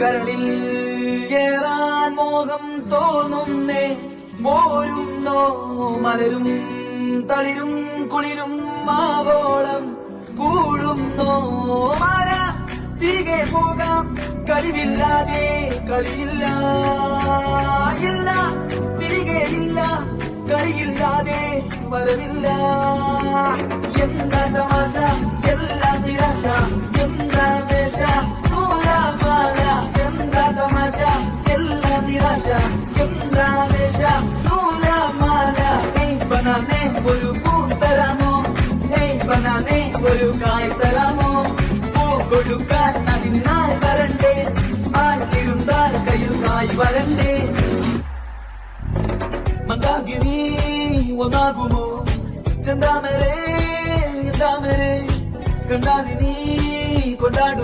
കരളിൽ കേറാൻ മോഹം തോന്നുന്നേ. പോരുന്നോ മലരും തളിരും കുളിരും മാവോളം കൂടുന്നോ മര തിരികെ പോകാം കഴിവില്ലാതെ കളിയില്ല. ഇല്ല തിരികെ ഇല്ല കളിയില്ലാതെ വരവില്ല. എന്താ തമാശ എല്ലാം നിരാശ. ഒരു പൂ തരാമോ ഏയ് ബനാനെ ഒരു കായ് തരാമോ പൂ കൊടുക്കാൻ അതിനാൽ വരണ്ടേ ആട്ടിരുന്നാൽ കയ്യിൽ കായ് വരണ്ടേ മന്ദാകിനി ഒന്നാകുമോ ചെന്താമരേ എന്താമരേ കണ്ടാതി നീ കൊണ്ടാടും